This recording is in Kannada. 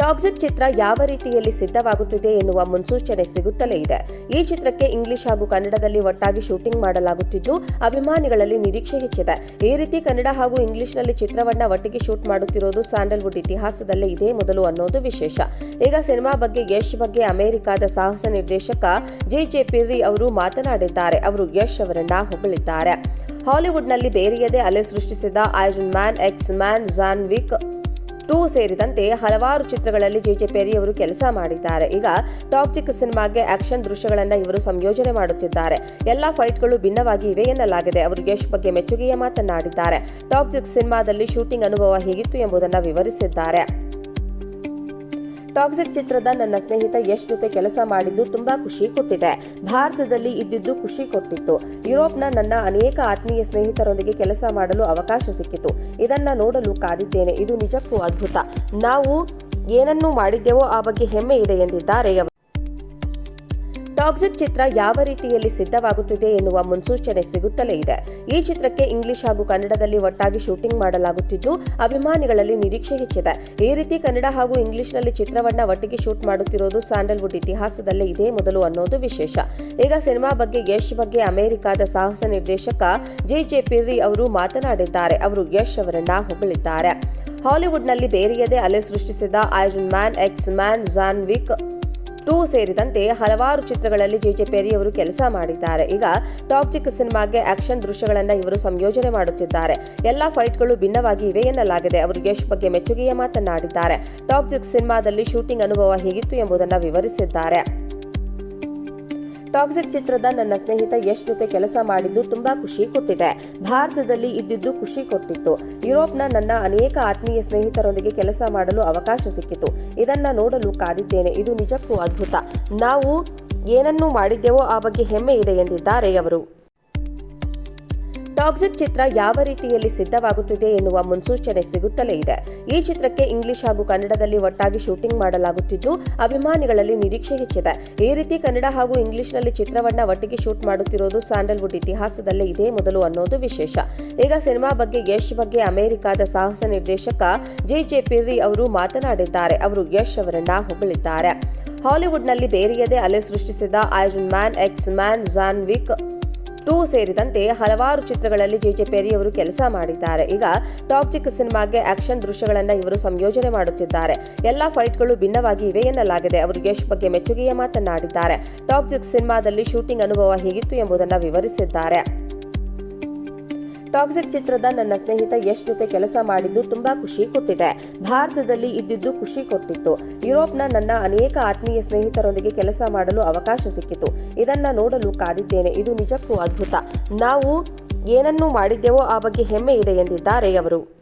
ಟಾಕ್ಸಿಕ್ ಚಿತ್ರ ಯಾವ ರೀತಿಯಲ್ಲಿ ಸಿದ್ಧವಾಗುತ್ತಿದೆ ಎನ್ನುವ ಮುನ್ಸೂಚನೆ ಸಿಗುತ್ತಲೇ ಇದೆ. ಈ ಚಿತ್ರಕ್ಕೆ ಇಂಗ್ಲಿಷ್ ಹಾಗೂ ಕನ್ನಡದಲ್ಲಿ ಒಟ್ಟಾಗಿ ಶೂಟಿಂಗ್ ಮಾಡಲಾಗುತ್ತಿದ್ದು, ಅಭಿಮಾನಿಗಳಲ್ಲಿ ನಿರೀಕ್ಷೆ ಹೆಚ್ಚಿದೆ. ಈ ರೀತಿ ಕನ್ನಡ ಹಾಗೂ ಇಂಗ್ಲಿಷ್ನಲ್ಲಿ ಚಿತ್ರವನ್ನ ಒಟ್ಟಿಗೆ ಶೂಟ್ ಮಾಡುತ್ತಿರೋದು ಸ್ಯಾಂಡಲ್ವುಡ್ ಇತಿಹಾಸದಲ್ಲೇ ಇದೇ ಮೊದಲು ಅನ್ನೋದು ವಿಶೇಷ. ಈಗ ಸಿನಿಮಾ ಬಗ್ಗೆ ಯಶ್ ಬಗ್ಗೆ ಅಮೆರಿಕಾದ ಸಾಹಸ ನಿರ್ದೇಶಕ ಜೆ ಜೆ ಪಿರ್ರಿ ಅವರು ಮಾತನಾಡಿದ್ದಾರೆ. ಅವರು ಯಶ್ ಅವರನ್ನ ಹೊಗಳಿದ್ದಾರೆ. ಹಾಲಿವುಡ್ನಲ್ಲಿ ಬೇರೆಯದೇ ಅಲೆ ಸೃಷ್ಟಿಸಿದ Iron Man, X Man, John Wick two ಸೇರಿದಂತೆ ಹಲವಾರು ಚಿತ್ರಗಳಲ್ಲಿ ಜೆ ಜೆ ಅವರು ಕೆಲಸ ಮಾಡಿದ್ದಾರೆ. ಈಗ ಟಾಕ್ಸಿಕ್ ಸಿನಿಮಾಗೆ ಆಕ್ಷನ್ ದೃಶ್ಯಗಳನ್ನು ಇವರು ಸಂಯೋಜನೆ ಮಾಡುತ್ತಿದ್ದಾರೆ. ಎಲ್ಲಾ ಫೈಟ್ಗಳು ಭಿನ್ನವಾಗಿ ಇವೆ ಎನ್ನಲಾಗಿದೆ. ಅವರು ಯಶ್ ಬಗ್ಗೆ ಮೆಚ್ಚುಗೆಯ ಮಾತನಾಡಿದ್ದಾರೆ ಟಾಕ್ಸಿಕ್ ಸಿನಿಮಾದಲ್ಲಿ ಶೂಟಿಂಗ್ ಅನುಭವ ಹೇಗಿತ್ತು ಎಂಬುದನ್ನು ವಿವರಿಸಿದ್ದಾರೆ. ಟಾಕ್ಸಿಕ್ ಚಿತ್ರದ ನನ್ನ ಸ್ನೇಹಿತ ಯಶ್ ಜೊತೆ ಕೆಲಸ ಮಾಡಿದ್ದು ತುಂಬಾ ಖುಷಿ ಕೊಟ್ಟಿದೆ. ಭಾರತದಲ್ಲಿ ಇದ್ದಿದ್ದು ಖುಷಿ ಕೊಟ್ಟಿತ್ತು. ಯುರೋಪ್ನ ನನ್ನ ಅನೇಕ ಆತ್ಮೀಯ ಸ್ನೇಹಿತರೊಂದಿಗೆ ಕೆಲಸ ಮಾಡಲು ಅವಕಾಶ ಸಿಕ್ಕಿತು. ಇದನ್ನ ನೋಡಲು ಕಾದಿದ್ದೇನೆ. ಇದು ನಿಜಕ್ಕೂ ಅದ್ಭುತ. ನಾವು ಏನನ್ನು ಮಾಡಿದ್ದೆವೋ ಆ ಬಗ್ಗೆ ಹೆಮ್ಮೆ ಇದೆ ಎಂದಿದ್ದಾರೆ ಟಾಕ್ಸಿಕ್ ಚಿತ್ರ ಯಾವ ರೀತಿಯಲ್ಲಿ ಸಿದ್ಧವಾಗುತ್ತಿದೆ ಎನ್ನುವ ಮುನ್ಸೂಚನೆ ಸಿಗುತ್ತಲೇ ಇದೆ. ಈ ಚಿತ್ರಕ್ಕೆ ಇಂಗ್ಲಿಷ್ ಹಾಗೂ ಕನ್ನಡದಲ್ಲಿ ಒಟ್ಟಾಗಿ ಶೂಟಿಂಗ್ ಮಾಡಲಾಗುತ್ತಿದ್ದು, ಅಭಿಮಾನಿಗಳಲ್ಲಿ ನಿರೀಕ್ಷೆ ಹೆಚ್ಚಿದೆ. ಈ ರೀತಿ ಕನ್ನಡ ಹಾಗೂ ಇಂಗ್ಲಿಷ್ನಲ್ಲಿ ಚಿತ್ರವನ್ನ ಒಟ್ಟಿಗೆ ಶೂಟ್ ಮಾಡುತ್ತಿರೋದು ಸ್ಯಾಂಡಲ್ವುಡ್ ಇತಿಹಾಸದಲ್ಲೇ ಇದೇ ಮೊದಲು ಅನ್ನೋದು ವಿಶೇಷ. ಈಗ ಸಿನಿಮಾ ಬಗ್ಗೆ ಯಶ್ ಬಗ್ಗೆ ಅಮೆರಿಕಾದ ಸಾಹಸ ನಿರ್ದೇಶಕ ಜೆ ಜೆ ಪಿರ್ರಿ ಅವರು ಮಾತನಾಡಿದ್ದಾರೆ. ಅವರು ಯಶ್ ಅವರನ್ನ ಹೊಗಳಿದ್ದಾರೆ. ಹಾಲಿವುಡ್ನಲ್ಲಿ ಬೇರೆಯದೇ ಅಲೆ ಸೃಷ್ಟಿಸಿದ Iron Man X Man John Wick two ಸೇರಿದಂತೆ ಹಲವಾರು ಚಿತ್ರಗಳಲ್ಲಿ ಜೆ ಜೆ ಪೆರಿ ಅವರು ಕೆಲಸ ಮಾಡಿದ್ದಾರೆ. ಈಗ ಟಾಕ್ಸಿಕ್ ಸಿನಿಮಾಗೆ ಆಕ್ಷನ್ ದೃಶ್ಯಗಳನ್ನು ಇವರು ಸಂಯೋಜನೆ ಮಾಡುತ್ತಿದ್ದಾರೆ. ಎಲ್ಲಾ ಫೈಟ್ಗಳು ಭಿನ್ನವಾಗಿ ಇವೆ ಎನ್ನಲಾಗಿದೆ. ಅವರು ಯಶ್ ಬಗ್ಗೆ ಮೆಚ್ಚುಗೆಯ ಮಾತನಾಡಿದ್ದಾರೆ ಟಾಕ್ಸಿಕ್ ಸಿನಿಮಾದಲ್ಲಿ ಶೂಟಿಂಗ್ ಅನುಭವ ಹೇಗಿತ್ತು ಎಂಬುದನ್ನು ವಿವರಿಸಿದ್ದಾರೆ. ಟಾಕ್ಸಿಕ್ ಚಿತ್ರದ ನನ್ನ ಸ್ನೇಹಿತ ಯಶ್ ಜೊತೆ ಕೆಲಸ ಮಾಡಿದ್ದು ತುಂಬಾ ಖುಷಿ ಕೊಟ್ಟಿದೆ. ಭಾರತದಲ್ಲಿ ಇದ್ದಿದ್ದು ಖುಷಿ ಕೊಟ್ಟಿತ್ತು. ಯುರೋಪ್ನ ನನ್ನ ಅನೇಕ ಆತ್ಮೀಯ ಸ್ನೇಹಿತರೊಂದಿಗೆ ಕೆಲಸ ಮಾಡಲು ಅವಕಾಶ ಸಿಕ್ಕಿತು. ಇದನ್ನ ನೋಡಲು ಕಾದಿದ್ದೇನೆ. ಇದು ನಿಜಕ್ಕೂ ಅದ್ಭುತ. ನಾವು ಏನನ್ನು ಮಾಡಿದ್ದೆವೋ ಆ ಬಗ್ಗೆ ಹೆಮ್ಮೆ ಇದೆ ಎಂದಿದ್ದಾರೆ ಅವರು. ಟಾಕ್ಸಿಕ್ ಚಿತ್ರ ಯಾವ ರೀತಿಯಲ್ಲಿ ಸಿದ್ಧವಾಗುತ್ತಿದೆ ಎನ್ನುವ ಮುನ್ಸೂಚನೆ ಸಿಗುತ್ತಲೇ ಇದೆ. ಈ ಚಿತ್ರಕ್ಕೆ ಇಂಗ್ಲಿಷ್ ಹಾಗೂ ಕನ್ನಡದಲ್ಲಿ ಒಟ್ಟಾಗಿ ಶೂಟಿಂಗ್ ಮಾಡಲಾಗುತ್ತಿದ್ದು, ಅಭಿಮಾನಿಗಳಲ್ಲಿ ನಿರೀಕ್ಷೆ ಹೆಚ್ಚಿದೆ. ಈ ರೀತಿ ಕನ್ನಡ ಹಾಗೂ ಇಂಗ್ಲಿಷ್ನಲ್ಲಿ ಚಿತ್ರವನ್ನ ಒಟ್ಟಿಗೆ ಶೂಟ್ ಮಾಡುತ್ತಿರೋದು ಸ್ಯಾಂಡಲ್ವುಡ್ ಇತಿಹಾಸದಲ್ಲೇ ಇದೇ ಮೊದಲು ಅನ್ನೋದು ವಿಶೇಷ. ಈಗ ಸಿನಿಮಾ ಬಗ್ಗೆ ಯಶ್ ಬಗ್ಗೆ ಅಮೆರಿಕಾದ ಸಾಹಸ ನಿರ್ದೇಶಕ ಜೆ ಜೆ ಪಿರ್ರಿ ಅವರು ಮಾತನಾಡಿದ್ದಾರೆ. ಅವರು ಯಶ್ ಅವರನ್ನ ಹೊಗಳಿದ್ದಾರೆ. ಹಾಲಿವುಡ್ನಲ್ಲಿ ಬೇರೆಯದೇ ಅಲೆ ಸೃಷ್ಟಿಸಿದ Iron Man, X Man, John Wick two ಸೇರಿದಂತೆ ಹಲವಾರು ಚಿತ್ರಗಳಲ್ಲಿ ಜೆ ಜೆ ಪೆರಿ ಅವರು ಕೆಲಸ ಮಾಡಿದ್ದಾರೆ. ಈಗ ಟಾಕ್ಸಿಕ್ ಸಿನಿಮಾಗೆ ಆಕ್ಷನ್ ದೃಶ್ಯಗಳನ್ನು ಇವರು ಸಂಯೋಜನೆ ಮಾಡುತ್ತಿದ್ದಾರೆ. ಎಲ್ಲಾ ಫೈಟ್ಗಳು ಭಿನ್ನವಾಗಿ ಇವೆ ಎನ್ನಲಾಗಿದೆ. ಅವರು ಯಶ್ ಬಗ್ಗೆ ಮೆಚ್ಚುಗೆಯ ಮಾತನಾಡಿದ್ದಾರೆ ಟಾಕ್ಸಿಕ್ ಸಿನಿಮಾದಲ್ಲಿ ಶೂಟಿಂಗ್ ಅನುಭವ ಹೇಗಿತ್ತು ಎಂಬುದನ್ನು ವಿವರಿಸಿದ್ದಾರೆ. ಟಾಕ್ಸಿಕ್ ಚಿತ್ರದ ನನ್ನ ಸ್ನೇಹಿತ ಯಶ್ ಜೊತೆ ಕೆಲಸ ಮಾಡಿದ್ದು ತುಂಬಾ ಖುಷಿ ಕೊಟ್ಟಿದೆ. ಭಾರತದಲ್ಲಿ ಇದ್ದಿದ್ದು ಖುಷಿ ಕೊಟ್ಟಿತ್ತು. ಯುರೋಪ್ನ ನನ್ನ ಅನೇಕ ಆತ್ಮೀಯ ಸ್ನೇಹಿತರೊಂದಿಗೆ ಕೆಲಸ ಮಾಡಲು ಅವಕಾಶ ಸಿಕ್ಕಿತು. ಇದನ್ನ ನೋಡಲು ಕಾದಿದ್ದೇನೆ. ಇದು ನಿಜಕ್ಕೂ ಅದ್ಭುತ. ನಾವು ಏನನ್ನು ಮಾಡಿದ್ದೆವೋ ಆ ಬಗ್ಗೆ ಹೆಮ್ಮೆ ಇದೆ ಎಂದಿದ್ದಾರೆ ಅವರು.